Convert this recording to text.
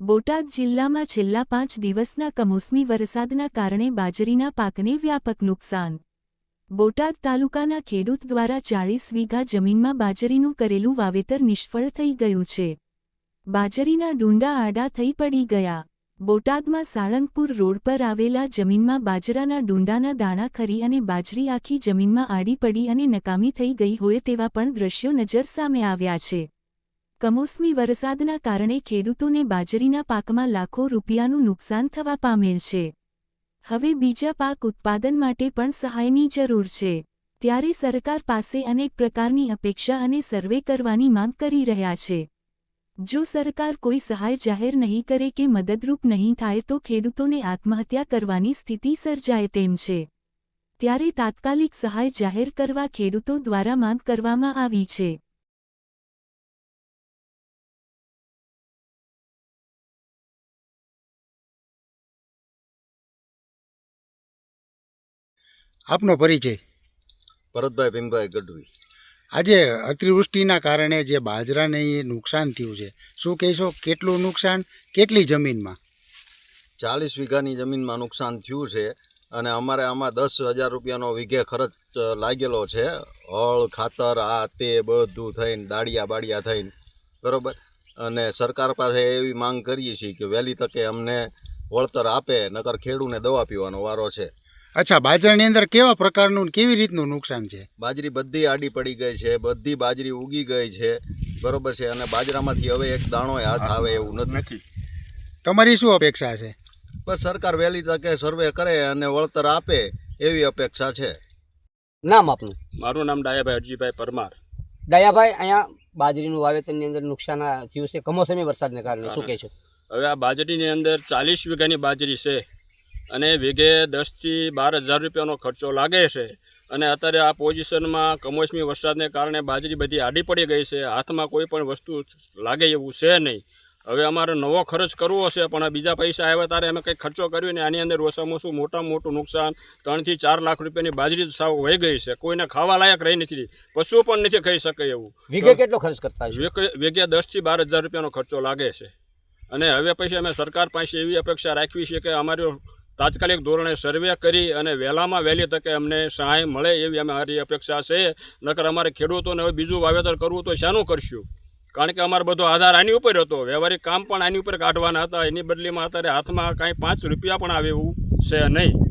બોટાદ જિલ્લામાં છેલ્લા પાંચ દિવસના કમોસમી વરસાદના કારણે બાજરીના પાકને વ્યાપક નુકસાન. બોટાદ તાલુકાના ખેડૂત દ્વારા ચાળીસ વીઘા જમીનમાં બાજરીનું કરેલું વાવેતર નિષ્ફળ થઈ ગયું છે. બાજરીના ડુંડા આડા થઈ પડી ગયા. બોટાદમાં સાળંગપુર રોડ પર આવેલા જમીનમાં બાજરાના ડુંડાના દાણા ખરી અને બાજરી આખી જમીનમાં આડી પડી અને નકામી થઈ ગઈ હોય તેવા પણ દ્રશ્યો નજર સામે આવ્યા છે. કમોસમી વરસાદના કારણે ખેડૂતોને બાજરીના પાકમાં લાખો રૂપિયાનું નુકસાન થવા પામેલ છે. હવે બીજા પાક ઉત્પાદન માટે પણ સહાયની જરૂર છે. ત્યારે સરકાર પાસે અનેક પ્રકારની અપેક્ષા અને સર્વે કરવાની માંગ કરી રહ્યા છે. જો સરકાર કોઈ સહાય જાહેર નહીં કરે કે મદદરૂપ નહીં થાય તો ખેડૂતોને આત્મહત્યા કરવાની સ્થિતિ સર્જાય તેમ છે. ત્યારે તાત્કાલિક સહાય જાહેર કરવા ખેડૂતો દ્વારા માંગ કરવામાં આવી છે. આપનો પરિચય? ભરતભાઈ ભીમભાઈ ગઢવી. આજે અતિવૃષ્ટિના કારણે જે બાજરાને એ નુકસાન થયું છે શું કહેશો? કેટલું નુકસાન? કેટલી જમીનમાં? ચાલીસ વીઘાની જમીનમાં નુકસાન થયું છે અને અમારે આમાં દસ હજાર રૂપિયાનો વીઘે ખર્ચ લાગેલો છે. હળ ખાતર આ તે બધું થઈને દાળિયા બાળિયા થઈને બરાબર? અને સરકાર પાસે એવી માંગ કરીએ છીએ કે વહેલી તકે અમને વળતર આપે નકર ખેડૂને દવા પીવાનો વારો છે. અચ્છા બાજરાની અંદર કેવા પ્રકારનું કેવી રીતનું નુકસાન છે? બાજરી બધી આડી પડી ગઈ છે બધી બાજરી ઉગી ગઈ છે બરોબર છે અને બાજરામાંથી હવે એક દાણો હાથ આવે એવું નથી. તમારી શું અપેક્ષા છે? બસ સરકાર વહેલી તકે સર્વે કરે અને વળતર આપે એવી અપેક્ષા છે. નામ આપનું? મારું નામ ડાયાભાઈ અરજીભાઈ પરમાર. ડાયાભાઈ અહીંયા બાજરીનું વાવેતરની અંદર નુકસાન થયું છે કમોસમી વરસાદને કારણે. શું કહે છે? હવે આ બાજરીની અંદર ચાલીસ વીઘાની બાજરી છે. અને વીઘે દસથી બાર હજાર રૂપિયાનો ખર્ચો લાગે છે. અને અત્યારે આ પોઝિશનમાં કમોસમી વરસાદને કારણે બાજરી બધી આડી પડી ગઈ છે. હાથમાં કોઈ પણ વસ્તુ લાગે એવું છે નહીં. હવે અમારે નવો ખર્ચ કરવો છે પણ બીજા પૈસા આવ્યા ત્યારે અમે કંઈક ખર્ચો કર્યો ને આની અંદર ઓછામાં ઓછું મોટામાં મોટું નુકસાન ત્રણથી ચાર લાખ રૂપિયાની બાજરી સાવ વહી ગઈ છે. કોઈને ખાવા લાયક રહી નથી. પશુ પણ નથી ખાઈ શકે એવું. વીઘે કેટલો ખર્ચ કરતા વીઘે વેગે દસથી બાર હજાર રૂપિયાનો ખર્ચો લાગે છે. અને હવે પછી અમે સરકાર પાસે એવી અપેક્ષા રાખવી છે કે અમારું તાત્કાલિક ધોરણે સર્વે કરી અને વહેલામાં વહેલી તકે અમને સહાય મળે એવી અમારી અપેક્ષા છે. નકર અમારે ખેડૂતોને હવે બીજું વાવેતર કરવું તો શાનું કરશું? કારણ કે અમારો બધો આધાર આની ઉપર હતો. વ્યવહારિક કામ પણ આની ઉપર કાઢવાના હતા. એની બદલીમાં અત્યારે હાથમાં કાંઈ પાંચ રૂપિયા પણ આવે એવું છે નહીં.